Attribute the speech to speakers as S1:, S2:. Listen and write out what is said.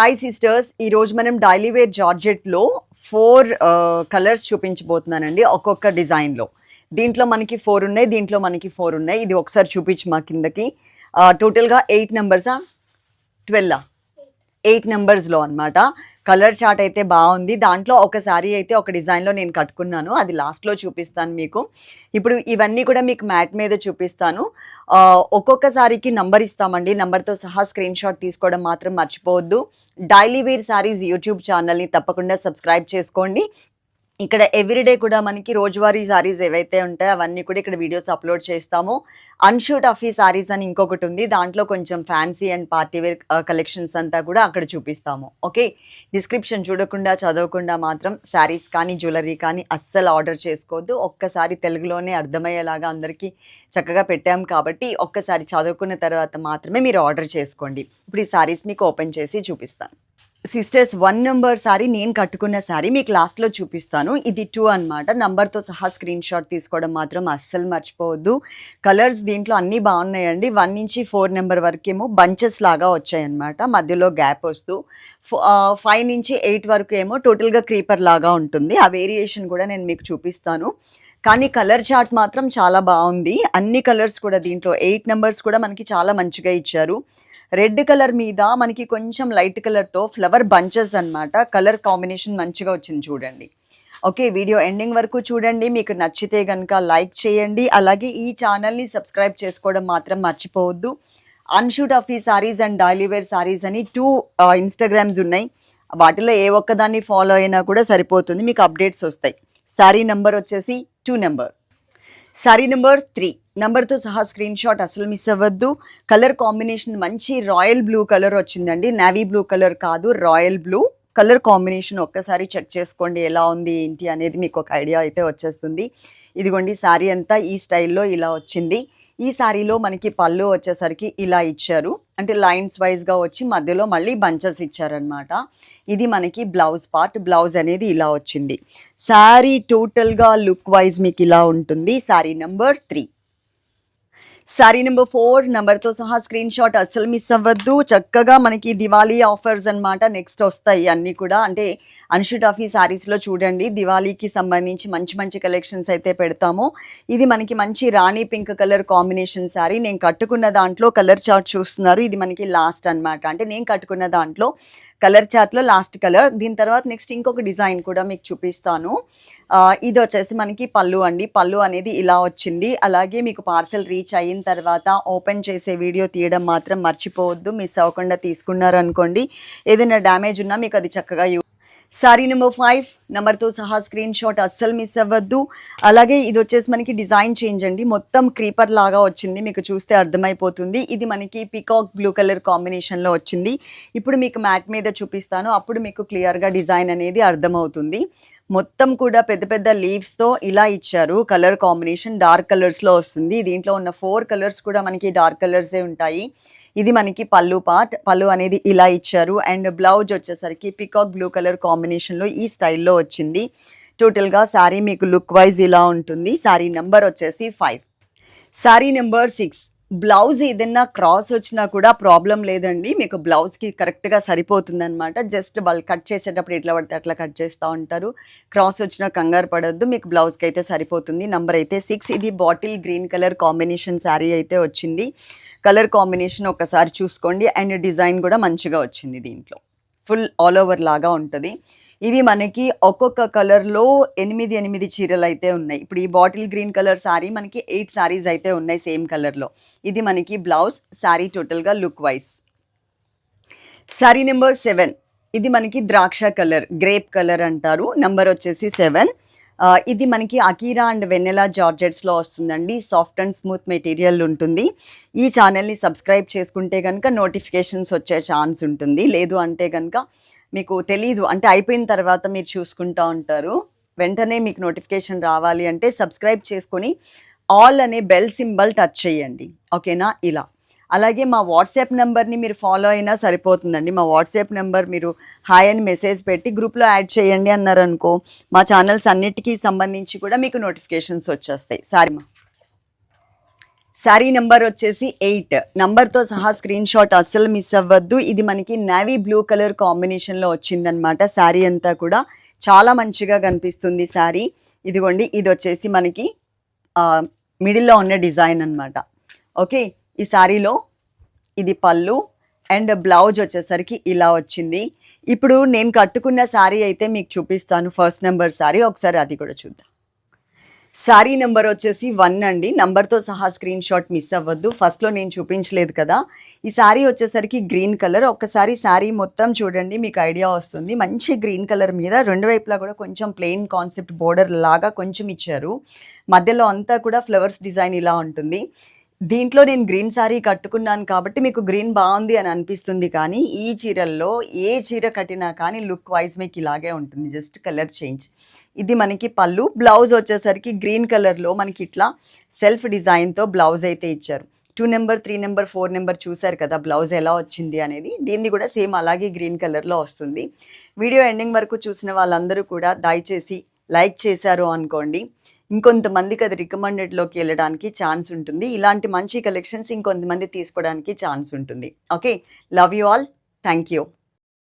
S1: Hi sisters ఈరోజు మనం daily wear four colours చూపించబోతున్నానండి ఒక్కొక్క డిజైన్లో దీంట్లో మనకి ఫోర్ ఉన్నాయి దీంట్లో మనకి ఫోర్ ఉన్నాయి. ఇది ఒకసారి చూపించు మా కిందకి. టోటల్గా ఎయిట్ నెంబర్సా ట్వెల్వ్ ఎయిట్ నెంబర్స్లో అనమాట కలర్ చార్ట్ అయితే బాగుంది. దాంట్లో ఒక శారీ అయితే ఒక డిజైన్లో నేను కట్టుకున్నాను. అది లాస్ట్లో చూపిస్తాను మీకు. ఇప్పుడు ఇవన్నీ కూడా మీకు మ్యాట్ మీద చూపిస్తాను. ఒక్కొక్కసారికి ఒక్కొక్క నంబర్ ఇస్తామండి. నంబర్తో సహా స్క్రీన్ షాట్ తీసుకోవడం మాత్రం మర్చిపోవద్దు. డైలీ వీర్ శారీస్ యూట్యూబ్ ఛానల్ని తప్పకుండా సబ్స్క్రైబ్ చేసుకోండి. ఇక్కడ ఎవ్రీడే కూడా మనకి రోజువారీ సారీస్ ఏవైతే ఉంటాయో అవన్నీ కూడా ఇక్కడ వీడియోస్ అప్లోడ్ చేస్తాము. అన్షూట్ ఆఫీ సారీస్ అని ఇంకొకటి ఉంది. దాంట్లో కొంచెం fancy and party wear collections అంతా కూడా అక్కడ చూపిస్తాము. ఓకే డిస్క్రిప్షన్ చూడకుండా చదవకుండా మాత్రం శారీస్ కానీ జ్యువెలరీ కానీ అస్సలు ఆర్డర్ చేసుకోవద్దు. ఒక్కసారి తెలుగులోనే అర్థమయ్యేలాగా అందరికీ చక్కగా పెట్టాం కాబట్టి ఒక్కసారి చదువుకున్న తర్వాత మాత్రమే మీరు ఆర్డర్ చేసుకోండి. ఇప్పుడు ఈ సారీస్ మీకు ఓపెన్ చేసి చూపిస్తాను. సిస్టర్స్ వన్ నెంబర్ సారీ నేను కట్టుకున్న సారీ మీకు లాస్ట్లో చూపిస్తాను. ఇది టూ అనమాట నంబర్తో సహా స్క్రీన్ షాట్ తీసుకోవడం మాత్రం అస్సలు మర్చిపోవద్దు. కలర్స్ దీంట్లో అన్నీ బాగున్నాయండి. వన్ నుంచి ఫోర్ నెంబర్ వరకేమో బంచెస్ లాగా వచ్చాయన్నమాట. మధ్యలో గ్యాప్ వస్తూ. ఫైవ్ నుంచి ఎయిట్ వరకు ఏమో టోటల్గా క్రీపర్ లాగా ఉంటుంది. ఆ వేరియేషన్ కూడా నేను మీకు చూపిస్తాను. కానీ కలర్ చార్ట్ మాత్రం చాలా బాగుంది. అన్ని కలర్స్ కూడా దీంట్లో ఎయిట్ నెంబర్స్ కూడా మనకి చాలా మంచిగా ఇచ్చారు. రెడ్ కలర్ మీద మనకి కొంచెం లైట్ కలర్తో ఫ్లవర్ బంచెస్ అన్నమాట. కలర్ కాంబినేషన్ మంచిగా వచ్చింది చూడండి. ఓకే వీడియో ఎండింగ్ వరకు చూడండి. మీకు నచ్చితే కనుక లైక్ చేయండి. అలాగే ఈ ఛానల్ని సబ్స్క్రైబ్ చేసుకోవడం మాత్రం మర్చిపోవద్దు. అన్షూట్ ఆఫ్ ఈ sarees and daily wear sarees అని టూ ఇన్స్టాగ్రామ్స్ ఉన్నాయి. వాటిలో ఏ ఒక్కదాన్ని ఫాలో అయినా కూడా సరిపోతుంది. మీకు అప్డేట్స్ వస్తాయి. శారీ నెంబర్ వచ్చేసి two number. Saree number three. నెంబర్తో సహా స్క్రీన్ షాట్ అసలు మిస్ అవ్వద్దు. కలర్ కాంబినేషన్ మంచి రాయల్ బ్లూ కలర్ వచ్చిందండి. నావీ బ్లూ కలర్ కాదు రాయల్ బ్లూ కలర్ కాంబినేషన్ ఒక్కసారి చెక్ చేసుకోండి ఎలా ఉంది ఏంటి అనేది మీకు ఒక ఐడియా అయితే వచ్చేస్తుంది. ఇదిగోండి శారీ అంతా ఈ స్టైల్లో ఇలా వచ్చింది. ఈ శారీలో మనకి పళ్ళు వచ్చేసరికి ఇలా ఇచ్చారు. అంటే లైన్స్ వైజ్గా వచ్చి మధ్యలో మళ్ళీ బంచెస్ ఇచ్చారనమాట ఇది మనకి బ్లౌజ్ పార్ట్ బ్లౌజ్ అనేది ఇలా వచ్చింది. శారీ టోటల్గా లుక్ వైజ్ మీకు ఇలా ఉంటుంది. Sari number three. Sari number four నెంబర్తో సహా స్క్రీన్ షాట్ అస్సలు మిస్ అవ్వద్దు. చక్కగా మనకి దివాళీ ఆఫర్స్ అన్నమాట. నెక్స్ట్ వస్తాయి అన్నీ కూడా. అంటే అన్షుట్ ఆఫీ శారీస్లో చూడండి. దివాళీకి సంబంధించి మంచి మంచి కలెక్షన్స్ అయితే పెడతాము. ఇది మనకి మంచి rani pink colour combination sari నేను కట్టుకున్న దాంట్లో కలర్ చార్ట్ చూస్తున్నారు. ఇది మనకి లాస్ట్ అన్నమాట. అంటే నేను కట్టుకున్న దాంట్లో కలర్ చార్ట్లో లాస్ట్ కలర్ దీని తర్వాత నెక్స్ట్ ఇంకొక డిజైన్ కూడా మీకు చూపిస్తాను. ఇది వచ్చేసి మనకి పళ్ళు అండి. పళ్ళు అనేది ఇలా వచ్చింది. అలాగే మీకు పార్సల్ రీచ్ అయిన తర్వాత ఓపెన్ చేసే వీడియో తీయడం మాత్రం మర్చిపోవద్దు. మిస్ అవ్వకుండా తీసుకున్నారనుకోండి. ఏదైనా డ్యామేజ్ ఉన్నా మీకు అది చక్కగా సారీ నెంబర్ ఫైవ్ నెంబర్తో సహా స్క్రీన్ షాట్ అస్సలు మిస్ అవ్వద్దు. అలాగే ఇది వచ్చేసి మనకి డిజైన్ చేంజ్ అండి. మొత్తం క్రీపర్ లాగా వచ్చింది. మీకు చూస్తే అర్థమైపోతుంది. ఇది మనకి పికాక్ బ్లూ కలర్ కాంబినేషన్లో వచ్చింది. ఇప్పుడు మీకు మ్యాట్ మీద చూపిస్తాను. అప్పుడు మీకు క్లియర్గా డిజైన్ అనేది అర్థమవుతుంది. మొత్తం కూడా పెద్ద పెద్ద లీవ్స్తో ఇలా ఇచ్చారు. కలర్ కాంబినేషన్ డార్క్ కలర్స్లో వస్తుంది. దీంట్లో ఉన్న ఫోర్ కలర్స్ కూడా మనకి డార్క్ కలర్సే ఉంటాయి. ఇది మనకి పళ్ళు పార్ట్ పళ్ళు అనేది ఇలా ఇచ్చారు. అండ్ బ్లౌజ్ వచ్చేసరికి పికాక్ బ్లూ కలర్ కాంబినేషన్లో ఈ స్టైల్లో వచ్చింది. టోటల్గా శారీ మీకు లుక్ వైజ్ ఇలా ఉంటుంది. శారీ నెంబర్ వచ్చేసి five sari number six blouse ఏదైనా క్రాస్ వచ్చినా కూడా ప్రాబ్లం లేదండి. మీకు బ్లౌజ్కి కరెక్ట్గా సరిపోతుంది అనమాట జస్ట్ వాళ్ళు కట్ చేసేటప్పుడు ఎట్లా పడితే అట్లా కట్ చేస్తూ ఉంటారు. క్రాస్ వచ్చినా కంగారు పడద్దు. మీకు బ్లౌజ్కి అయితే సరిపోతుంది. నంబర్ అయితే సిక్స్ ఇది bottle green colour combination sari అయితే వచ్చింది. కలర్ కాంబినేషన్ ఒకసారి చూసుకోండి. అండ్ డిజైన్ కూడా మంచిగా వచ్చింది దీంట్లో. ఫుల్ ఆల్ ఓవర్ లాగా ఉంటుంది. ఇవి మనకి ఒక్కొక్క కలర్లో ఎనిమిది ఎనిమిది చీరలు అయితే ఉన్నాయి. ఇప్పుడు ఈ బాటిల్ గ్రీన్ కలర్ శారీ మనకి ఎయిట్ శారీస్ అయితే ఉన్నాయి సేమ్ కలర్లో ఇది మనకి బ్లౌజ్ శారీ టోటల్గా look wise sari number seven ఇది మనకి ద్రాక్ష కలర్ గ్రేప్ కలర్ అంటారు. నెంబర్ వచ్చేసి సెవెన్ ఇది మనకి అకీరా అండ్ వెన్నెలా జార్జెట్స్లో వస్తుందండి. సాఫ్ట్ అండ్ స్మూత్ మెటీరియల్ ఉంటుంది. ఈ ఛానల్ని సబ్స్క్రైబ్ చేసుకుంటే కనుక నోటిఫికేషన్స్ వచ్చే ఛాన్స్ ఉంటుంది. లేదు అంటే కనుక మీకు తెలీదు. అంటే అయిపోయిన తర్వాత మీరు చూసుకుంటూ ఉంటారు. వెంటనే మీకు నోటిఫికేషన్ రావాలి అంటే సబ్స్క్రైబ్ చేసుకొని ఆల్ అనే బెల్ సింబల్ టచ్ చేయండి. ఓకేనా? ఇలా. అలాగే మా వాట్సాప్ నెంబర్ని మీరు ఫాలో అయినా సరిపోతుందండి. మా వాట్సాప్ నెంబర్ మీరు హాయ్ అని మెసేజ్ పెట్టి గ్రూప్లో యాడ్ చేయండి అన్నారు అనుకో మా ఛానల్స్ అన్నిటికీ సంబంధించి కూడా మీకు నోటిఫికేషన్స్ వచ్చేస్తాయి. సారీ మా. శారీ నెంబర్ వచ్చేసి ఎయిట్. నంబర్తో సహా స్క్రీన్ షాట్ అస్సలు మిస్ అవ్వద్దు. ఇది మనకి నావీ బ్లూ కలర్ కాంబినేషన్లో వచ్చిందనమాట శారీ అంతా కూడా. చాలా మంచిగా కనిపిస్తుంది శారీ ఇదిగోండి ఇది వచ్చేసి మనకి మిడిల్లో ఉన్న డిజైన్ అనమాట ఓకే ఈ శారీలో ఇది పళ్ళు అండ్ బ్లౌజ్ వచ్చేసరికి ఇలా వచ్చింది. ఇప్పుడు నేను కట్టుకున్న శారీ అయితే మీకు చూపిస్తాను ఫస్ట్ నెంబర్ శారీ ఒకసారి అది కూడా చూద్దాం. శారీ నెంబర్ వచ్చేసి వన్ అండి. నంబర్తో సహా స్క్రీన్ షాట్ మిస్ అవ్వద్దు. ఫస్ట్లో నేను చూపించలేదు కదా. ఈ శారీ వచ్చేసరికి గ్రీన్ కలర్. ఒక్కసారి శారీ మొత్తం చూడండి మీకు ఐడియా వస్తుంది. మంచి గ్రీన్ కలర్ మీద రెండు వైపులా కూడా కొంచెం ప్లెయిన్ కాన్సెప్ట్ బోర్డర్ లాగా కొంచెం ఇచ్చారు. మధ్యలో అంతా కూడా ఫ్లవర్స్ డిజైన్ ఇలా ఉంటుంది. దీంట్లో నేను గ్రీన్ శారీ కట్టుకున్నాను కాబట్టి మీకు గ్రీన్ బాగుంది అని అనిపిస్తుంది కానీ ఈ చీరల్లో ఏ చీర కట్టినా కానీ లుక్ వైజ్ మీకు ఇలాగే ఉంటుంది. Just colour change. ఇది మనకి పళ్ళు. బ్లౌజ్ వచ్చేసరికి గ్రీన్ కలర్లో మనకి ఇట్లా సెల్ఫ్ డిజైన్తో బ్లౌజ్ అయితే ఇచ్చారు. Two number three number four number చూసారు కదా బ్లౌజ్ ఎలా వచ్చింది అనేది. దీన్ని కూడా సేమ్ అలాగే గ్రీన్ కలర్లో వస్తుంది. వీడియో ఎండింగ్ వరకు చూసిన వాళ్ళందరూ కూడా దయచేసి లైక్ చేశారు అనుకోండి. ఇంకొంతమందికి అది రికమెండెడ్లోకి వెళ్ళడానికి ఛాన్స్ ఉంటుంది. ఇలాంటి మంచి కలెక్షన్స్ ఇంకొంతమంది తీసుకోవడానికి ఛాన్స్ ఉంటుంది. Okay love you all thank you